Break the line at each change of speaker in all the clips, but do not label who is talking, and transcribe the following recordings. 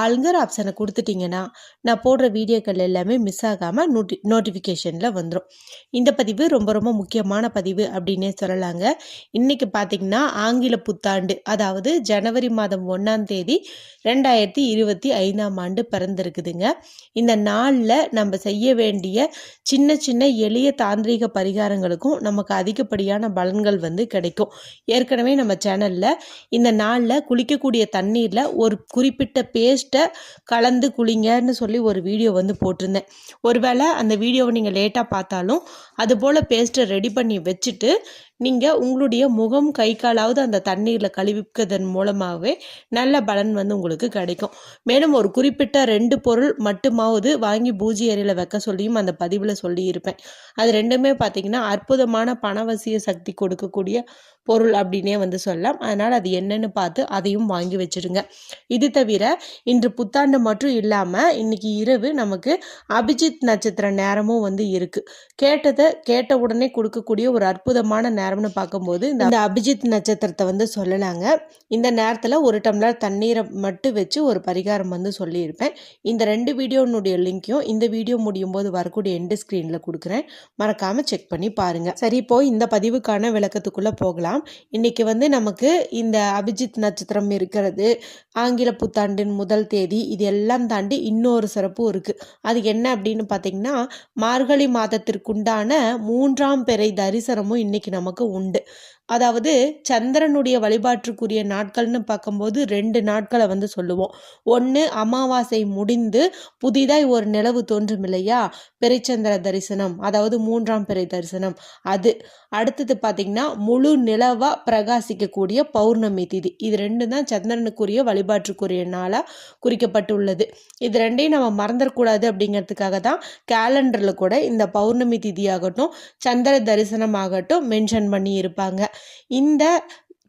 ஆளுங்கிற ஆப்ஷனை கொடுத்துட்டிங்கன்னா நான் போடுற வீடியோக்கள் எல்லாமே மிஸ் ஆகாமல் நோட்டி நோட்டிஃபிகேஷனில் வந்துடும் இந்த பதிவு ரொம்ப ரொம்ப முக்கியமான பதிவு அப்படின்னே சொல்லலாங்க. இன்றைக்கி பார்த்திங்கன்னா ஆங்கில புத்தாண்டு அதாவது ஜனவரி மாதம் ஒன்றாம் தேதி ரெண்டாயிரத்தி இருபத்தி ஐந்தாம் ஆண்டு பிறந்திருக்குதுங்க. இந்த நாளில் நம்ம செய்ய வேண்டிய சின்ன சின்ன எளிய தாந்திரிக பரிகாரங்களுக்கும் நமக்கு அதிகப்படியான பலன்கள் வந்து கிடைக்கும். ஏற்கனவே நம்ம சேனலில் இந்த நாளில் குளிக்கக்கூடிய தண்ணீரில் ஒரு குறிப்பிட்ட டேஸ்ட்டை கலந்து குளிங்கன்னு சொல்லி ஒரு வீடியோ வந்து போட்டிருந்தேன். ஒருவேளை அந்த வீடியோவை நீங்கள் லேட்டாக பார்த்தாலும் அதுபோல் பேஸ்ட்டை ரெடி பண்ணி வச்சுட்டு நீங்கள் உங்களுடைய முகம் கை காலாவது அந்த தண்ணீரில் கழுவிக்கிறதன் மூலமாகவே நல்ல பலன் வந்து உங்களுக்கு கிடைக்கும். மேலும் ஒரு குறிப்பிட்ட ரெண்டு பொருள் மட்டுமாவது வாங்கி பூஜை அறையில் வைக்க சொல்லியும் அந்த பதிவில் சொல்லியிருப்பேன். அது ரெண்டுமே பார்த்திங்கன்னா அற்புதமான பணவசிய சக்தி கொடுக்கக்கூடிய பொருள் அப்படின்னே வந்து சொல்லலாம். அதனால் அது என்னன்னு பார்த்து அதையும் வாங்கி வச்சுருங்க. இது தவிர இன்று புத்தாண்டு மட்டும் இல்லாமல் இன்னைக்கு இரவு நமக்கு அபிஜித் நட்சத்திர நேரமும் வந்து இருக்குது கேட்டதை கேட்ட உடனே கொடுக்கக்கூடிய ஒரு அற்புதமான நேரம்னு பார்க்கும்போது இந்த அபிஜித் நட்சத்திரத்தை வந்து சொல்லலாங்க. இந்த நேரத்தில் ஒரு டம்ளர் தண்ணீரை மட்டும் வச்சு ஒரு பரிகாரம் வந்து சொல்லியிருப்பேன். இந்த ரெண்டு வீடியோனுடைய லிங்க்கையும் இந்த வீடியோ முடியும் போது வரக்கூடிய எண்டு ஸ்க்ரீனில் கொடுக்குறேன். மறக்காமல் செக் பண்ணி பாருங்கள் சரி இப்போ இந்த பதிவுக்கான விளக்கத்துக்குள்ளே போகலாம். இன்றைக்கி வந்து நமக்கு இந்த அபிஜித் நட்சத்திரம் இருக்கிறது ஆங்கில புத்தாண்டின் முதல் தேதி இது எல்லாம் தாண்டி இன்னொரு சிறப்பும் இருக்குது அது என்ன அப்படின்னு பார்த்தீங்கன்னா மார்கழி மாதத்திற்குண்டான மூன்றாம் பிறை தரிசனமும் இன்னைக்கு நமக்கு உண்டு. அதாவது சந்திரனுடைய வழிபாட்டுக்குரிய நாட்கள்னு பார்க்கும்போது ரெண்டு நாட்களை வந்து சொல்லுவோம். ஒன்று அமாவாசை முடிந்து புதிதாய் ஒரு நிலவு தோன்றும் இல்லையா? பெரிச்சந்திர தரிசனம் அதாவது மூன்றாம் பிறை தரிசனம். அது. அடுத்தது பார்த்திங்கன்னா முழு நிலவாக பிரகாசிக்கக்கூடிய பௌர்ணமி திதி. இது ரெண்டு தான் சந்திரனுக்குரிய வழிபாட்டுக்குரிய நாளாக குறிக்கப்பட்டுள்ளது. இது ரெண்டையும் நம்ம மறந்துடக்கூடாது அப்படிங்கிறதுக்காக தான் கேலண்டரில் கூட இந்த பௌர்ணமி திதியாகட்டும் சந்திர தரிசனம் ஆகட்டும் மென்ஷன் பண்ணி இருப்பாங்க இந்த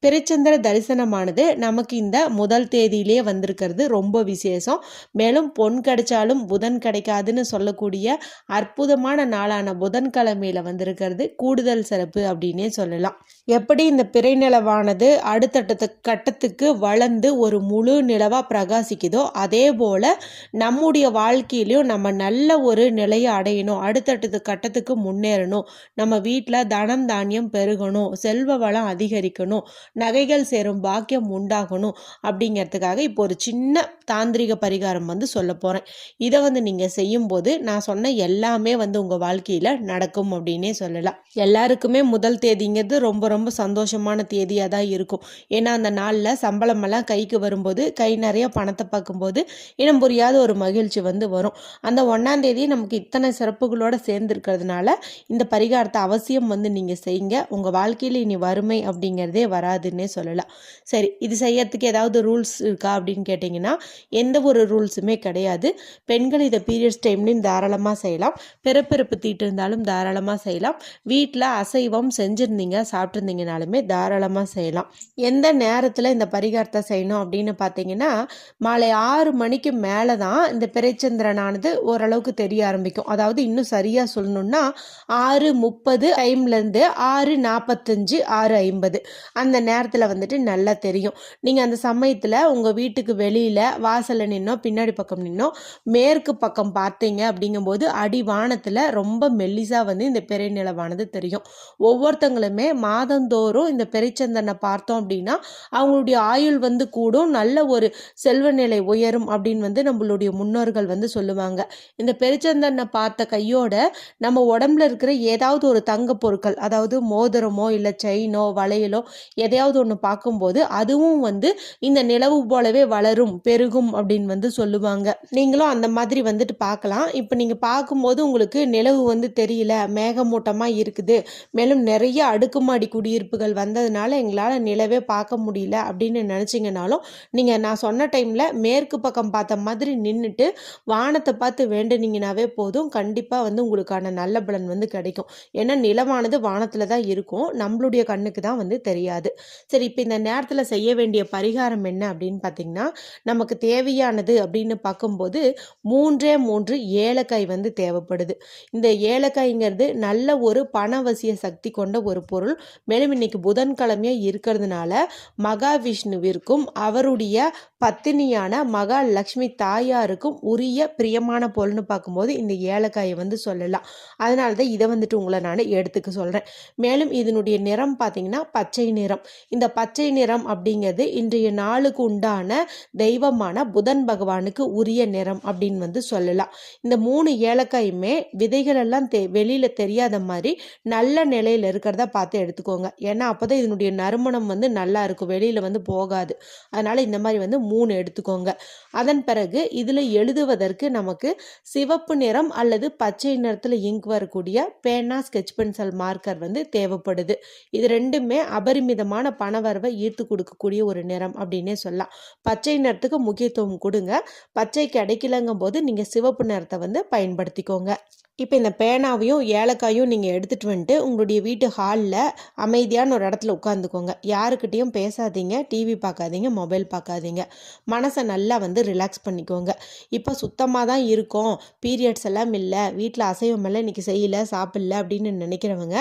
பிறைச்சந்திர தரிசனமானது நமக்கு இந்த முதல் தேதியிலே வந்திருக்கிறது. ரொம்ப விசேஷம். மேலும் பொன் கிடைச்சாலும் புதன் கிடைக்காதுன்னு சொல்லக்கூடிய அற்புதமான நாளான புதன்கிழமையில் வந்திருக்கிறது. கூடுதல் சிறப்பு அப்படின்னே சொல்லலாம். எப்படி இந்த பிறை நிலவானது அடுத்தடுத்த கட்டத்துக்கு வளர்ந்து ஒரு முழு நிலவாக பிரகாசிக்குதோ அதே போல் நம்முடைய வாழ்க்கையிலையும் நம்ம நல்ல ஒரு நிலையை அடையணும். அடுத்தடுத்த கட்டத்துக்கு முன்னேறணும். நம்ம வீட்டில் தனம் தானியம் பெருகணும். செல்வ வளம் அதிகரிக்கணும். நகைகள் சேரும் பாக்கியம் உண்டாகணும் அப்படிங்கிறதுக்காக இப்போ ஒரு சின்ன தாந்திரிக பரிகாரம் வந்து சொல்ல போகிறேன் இதை வந்து நீங்கள் செய்யும்போது நான் சொன்ன எல்லாமே வந்து உங்கள் வாழ்க்கையில் நடக்கும் அப்படின்னே சொல்லலாம். எல்லாருக்குமே முதல் தேதிங்கிறது ரொம்ப ரொம்ப சந்தோஷமான தேதியாக தான் இருக்கும். ஏன்னா அந்த நாளில் சம்பளமெல்லாம் கைக்கு வரும்போது கை நிறைய பணத்தை பார்க்கும்போது இனம் புரியாத ஒரு மகிழ்ச்சி வந்து வரும். அந்த ஒன்றாம் தேதி நமக்கு இத்தனை சிறப்புகளோடு சேர்ந்துருக்கிறதுனால இந்த பரிகாரத்தை அவசியம் வந்து நீங்கள் செய்யுங்க. உங்கள் வாழ்க்கையில் இனி வறுமை அப்படிங்கிறதே வராது. வராதுன்னே சொல்லலாம். சரி இது செய்யறதுக்கு ஏதாவது ரூல்ஸ் இருக்கா அப்படின்னு கேட்டிங்கன்னா எந்த ஒரு ரூல்ஸுமே கிடையாது. பெண்கள் இதை பீரியட்ஸ் டைம்லையும் தாராளமாக செய்யலாம். பிறப்பிறப்பு தீட்டு இருந்தாலும் தாராளமாக செய்யலாம். வீட்டில் அசைவம் செஞ்சுருந்தீங்க சாப்பிட்ருந்தீங்கனாலுமே தாராளமாக செய்யலாம். எந்த நேரத்தில் இந்த பரிகாரத்தை செய்யணும் அப்படின்னு பார்த்தீங்கன்னா மாலை ஆறு மணிக்கு மேலே தான் இந்த பிறைச்சந்திரனானது ஓரளவுக்கு தெரிய ஆரம்பிக்கும். அதாவது இன்னும் சரியாக சொல்லணும்னா ஆறு முப்பது டைம்லேருந்து ஆறு நாற்பத்தஞ்சு ஆறு ஐம்பது. அந்த நேரத்தில் வந்துட்டு நல்லா தெரியும். நீங்கள் அந்த சமயத்தில் உங்கள் வீட்டுக்கு வெளியில் வாசலில் நின்னோ பின்னாடி பக்கம் நின்னோ மேற்கு பக்கம் பார்த்தீங்க அப்படிங்கும்போது அடி வானத்தில் ரொம்ப மெல்லிசாக வந்து இந்த பிறை நிலவானது தெரியும். ஒவ்வொருத்தங்களுமே மாதந்தோறும் இந்த பெரிச்சந்தனை பார்த்தோம் அப்படின்னா அவங்களுடைய ஆயுள் வந்து கூடும். நல்ல ஒரு செல்வ நிலை உயரும் அப்படின்னு வந்து நம்மளுடைய முன்னோர்கள் வந்து சொல்லுவாங்க. இந்த பெரிச்சந்தனை பார்த்த கையோட நம்ம உடம்புல இருக்கிற ஏதாவது ஒரு தங்க பொருட்கள் அதாவது மோதிரமோ இல்லை செயினோ வளையலோ எதையாவது ஒன்று பார்க்கும்போது அதுவும் வந்து இந்த நிலவு போலவே வளரும் பெருகும் அப்படின்னு வந்து சொல்லுவாங்க. நீங்களும் அந்த மாதிரி வந்துட்டு பார்க்கலாம். இப்போ நீங்கள் பார்க்கும்போது உங்களுக்கு நிலவு வந்து தெரியல மேகமூட்டமாக இருக்குது. மேலும் நிறைய அடுக்குமாடி குடியிருப்புகள் வந்ததுனால எங்களால் நிலவே பார்க்க முடியல அப்படின்னு நினச்சிங்கனாலும் நீங்கள் நான் சொன்ன டைமில் மேற்கு பக்கம் பார்த்த மாதிரி நின்றுட்டு வானத்தை பார்த்து வேண்டுனீங்கனாவே போதும். கண்டிப்பாக வந்து உங்களுக்கான நல்ல பலன் வந்து கிடைக்கும். ஏன்னா நிலவானது வானத்தில் தான் இருக்கும். நம்மளுடைய கண்ணுக்கு தான் வந்து தெரியாது. சரி இப்போ இந்த நேரத்தில் செய்ய வேண்டிய பரிகாரம் என்ன அப்படின்னு பார்த்தீங்கன்னா நமக்கு தேவையானது அப்படின்னு பார்க்கும்போது மூன்றே மூன்று ஏலக்காய் வந்து தேவைப்படுது. இந்த ஏலக்காய்ங்கிறது நல்ல ஒரு பணவசிய சக்தி கொண்ட ஒரு பொருள். மேலும் இன்னைக்கு புதன்கிழமையாக இருக்கிறதுனால மகாவிஷ்ணுவிற்கும் அவருடைய பத்தினியான மகா லக்ஷ்மி தாயாருக்கும் உரிய பிரியமான பொருள்னு பார்க்கும்போது இந்த ஏலக்காயை வந்து சொல்லலாம். அதனால தான் இதை வந்துட்டு உங்களை நான் எடுத்துக்க சொல்கிறேன் மேலும் இதனுடைய நிறம் பார்த்தீங்கன்னா பச்சை நிறம். இந்த பச்சை நிறம் அப்படிங்கிறது இன்றைய நாளுக்கு உண்டான தெய்வமான புதன் பகவானுக்கு உரிய நிறம் அப்படின்னு வந்து சொல்லலாம். இந்த மூணு ஏலக்காயுமே விதைகள் எல்லாம் தெ வெளியில் தெரியாத மாதிரி நல்ல நிலையில் இருக்கிறத பார்த்து எடுத்துக்கோங்க. ஏன்னா அப்போ தான் இதனுடைய நறுமணம் வந்து நல்லா இருக்கும். வெளியில் வந்து போகாது. அதனால் இந்த மாதிரி வந்து மூணு எடுத்துக்கோங்க. அதன் பிறகு இதில் எழுதுவதற்கு நமக்கு சிவப்பு நிறம் அல்லது பச்சை நிறத்தில் இங்க் வரக்கூடிய பேனா ஸ்கெச் பென்சில் மார்க்கர் வந்து தேவைப்படுது. இது ரெண்டுமே அபரிமிதமான பணவரவை ஈர்த்து கொடுக்கக்கூடிய ஒரு நிறம் அப்படின்னே சொல்லலாம். பச்சை நிறத்துக்கு முக்கியத்துவம் கொடுங்க. பச்சை கிடைக்கலங்கும் போது நீங்கள் சிவப்பு நிறத்தை வந்து பயன்படுத்திக்கோங்க. இப்போ இந்த பேனாவையும் ஏலக்காயும் நீங்கள் எடுத்துகிட்டு வந்துட்டு உங்களுடைய வீட்டு ஹாலில் அமைதியான ஒரு இடத்துல உட்காந்துக்கோங்க யாருக்கிட்டேயும் பேசாதீங்க டிவி பார்க்காதீங்க மொபைல் பார்க்காதீங்க. மனசை நல்லா வந்து ரிலாக்ஸ் பண்ணிக்கோங்க. இப்போ சுத்தமாக தான் இருக்கும். பீரியட்ஸ் எல்லாம் இல்லை. வீட்டில் அசைவம் எல்லாம் இன்றைக்கி செய்யலை சாப்பிடல அப்படின்னு நினைக்கிறவங்க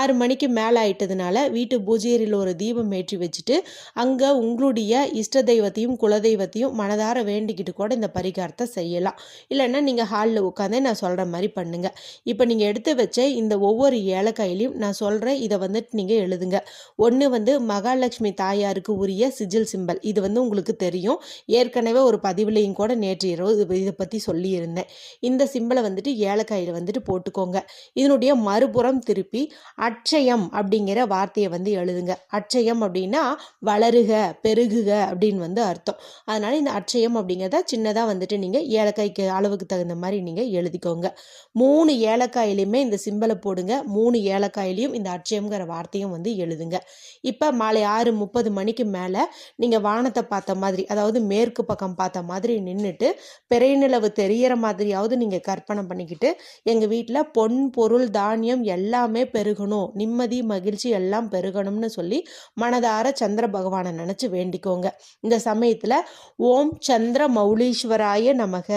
ஆறு மணிக்கு மேலே ஆயிட்டதுனால வீட்டு பூஜையரில் ஒரு தீபம் ஏற்றி வச்சுட்டு அங்கே உங்களுடைய இஷ்ட தெய்வத்தையும் குலதெய்வத்தையும் மனதார வேண்டிக்கிட்டு கூட இந்த பரிகாரத்தை செய்யலாம். இல்லைன்னா நீங்கள் ஹாலில் உட்காந்தே நான் சொல்கிற மாதிரி பண்ணுங்கள் இப்போ நீங்கள் எடுத்து வச்ச இந்த ஒவ்வொரு ஏலக்காயிலையும் நான் சொல்கிறேன் இதை வந்துட்டு நீங்கள் எழுதுங்க. ஒன்று வந்து மகாலட்சுமி தாயாருக்கு உரிய சிஜில் சிம்பல். இது வந்து உங்களுக்கு தெரியும். ஏற்கனவே ஒரு பதிவுலையும் கூட நேற்று இரவு இதை பற்றி சொல்லியிருந்தேன். இந்த சிம்பலை வந்துட்டு ஏலக்காயில் வந்துட்டு போட்டுக்கோங்க. இதனுடைய மறுபுறம் திருப்பி அட்சயம் அப்படிங்கிற வார்த்தையை வந்து எழுதுங்க. அட்சயம் அப்படின்னா வளருக பெருகுக அப்படின்னு வந்து அர்த்தம். அதனால் இந்த அட்சயம் அப்படிங்கிறத சின்னதாக வந்துட்டு நீங்கள் ஏலக்காய்க்கு அளவுக்கு தகுந்த மாதிரி நீங்கள் எழுதிக்கோங்க. மூணு ஏலக்காயிலையுமே இந்த சிம்பலை போடுங்க. மூணு ஏலக்காயிலையும் இந்த அட்சயம்ங்கிற வார்த்தையும் வந்து எழுதுங்க. இப்போ மாலை ஆறு முப்பது மணிக்கு மேலே நீங்கள் வானத்தை பார்த்த மாதிரி அதாவது மேற்கு பக்கம் பார்த்த மாதிரி நின்றுட்டு பிறைநிலவு தெரியிற மாதிரியாவது நீங்கள் கற்பனை பண்ணிக்கிட்டு எங்கள் வீட்டில் பொன் பொருள் தானியம் எல்லாமே பெருகணும். நிம்மதி மகிழ்ச்சி எல்லாம் பெருகணும்னு சொல்லி மனதார சந்திர பகவானை நினச்சி வேண்டிக்கோங்க. இந்த சமயத்தில் ஓம் சந்திர மௌலீஸ்வராய நமக.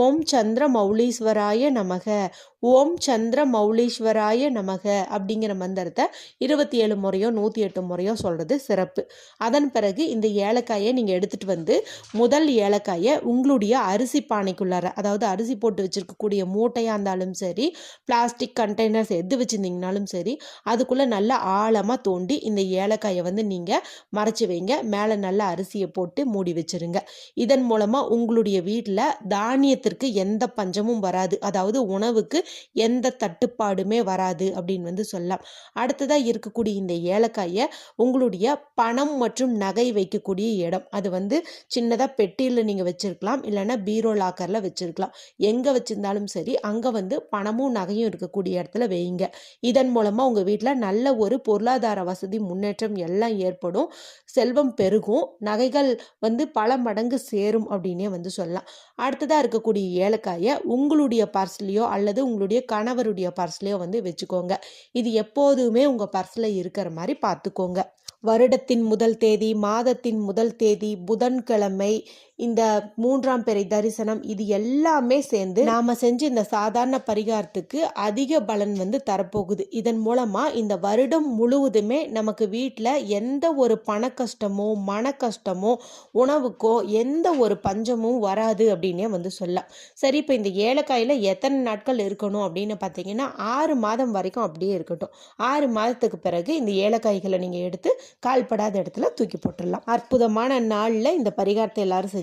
ஓம் சந்திர மௌலீஸ்வராய நமக. で ஓம் சந்திர மௌலீஸ்வராய நமக அப்படிங்கிற மந்திரத்தை இருபத்தி ஏழு முறையோ நூற்றி எட்டு முறையோ சொல்கிறது சிறப்பு. அதன் பிறகு இந்த ஏலக்காயை நீங்கள் எடுத்துகிட்டு வந்து முதல் ஏலக்காயை உங்களுடைய அரிசி பானைக்குள்ளார அதாவது அரிசி போட்டு வச்சுருக்கக்கூடிய மூட்டையாக இருந்தாலும் சரி பிளாஸ்டிக் கண்டெய்னர்ஸ் எது வச்சுருந்தீங்கனாலும் சரி அதுக்குள்ளே நல்லா ஆழமாக தோண்டி இந்த ஏலக்காயை வந்து நீங்கள் மறைச்சி வைங்க. மேலே நல்லா அரிசியை போட்டு மூடி வச்சிருங்க. இதன் மூலமாக உங்களுடைய வீட்டில் தானியத்திற்கு எந்த பஞ்சமும் வராது. அதாவது உணவுக்கு எந்த தட்டுப்பாடுமே வராது அப்படின்னு வந்து சொல்லலாம். அடுத்ததாக இருக்கக்கூடிய இந்த ஏலக்காயை உங்களுடைய பணம் மற்றும் நகை வைக்கக்கூடிய இடம். அது வந்து சின்னதாக பெட்டியில் நீங்கள் வச்சுருக்கலாம் இல்லைன்னா பீரோ லாக்கரில் வச்சுருக்கலாம். எங்கே வச்சுருந்தாலும் சரி அங்கே வந்து பணமும் நகையும் இருக்கக்கூடிய இடத்துல வைங்க இதன் மூலமாக உங்கள் வீட்டில் நல்ல ஒரு பொருளாதார வசதி முன்னேற்றம் எல்லாம் ஏற்படும். செல்வம் பெருகும். நகைகள் வந்து பல மடங்கு சேரும் அப்படின்னே வந்து சொல்லலாம். அடுத்ததாக இருக்கக்கூடிய ஏலக்காயை உங்களுடைய பர்ஸ்லேயோ அல்லது உங்களுடைய கணவருடைய பர்ஸ்லேயோ வந்து வச்சுக்கோங்க. இது எப்போதுமே உங்கள் பர்ஸில் இருக்கிற மாதிரி பார்த்துக்கோங்க வருடத்தின் முதல் தேதி மாதத்தின் முதல் தேதி புதன்கிழமை இந்த மூன்றாம் பிறை தரிசனம் இது எல்லாமே சேர்ந்து நாம செஞ்ச இந்த சாதாரண பரிகாரத்துக்கு அதிக பலன் வந்து தரப்போகுது. இதன் மூலமா இந்த வருடம் முழுவதுமே நமக்கு வீட்டில் எந்த ஒரு பண கஷ்டமோ மன கஷ்டமோ உணவுக்கோ எந்த ஒரு பஞ்சமும் வராது அப்படின்னே வந்து சொல்லலாம். சரி இப்போ இந்த ஏலக்காயில் எத்தனை நாட்கள் இருக்கணும் அப்படின்னு பார்த்தீங்கன்னா ஆறு மாதம் வரைக்கும் அப்படியே இருக்கட்டும். ஆறு மாதத்துக்கு பிறகு இந்த ஏலக்காய்களை நீங்கள் எடுத்து கால்படாத இடத்துல தூக்கி போட்டுடலாம். அற்புதமான நாளில் இந்த பரிகாரத்தை எல்லாரும் செஞ்சு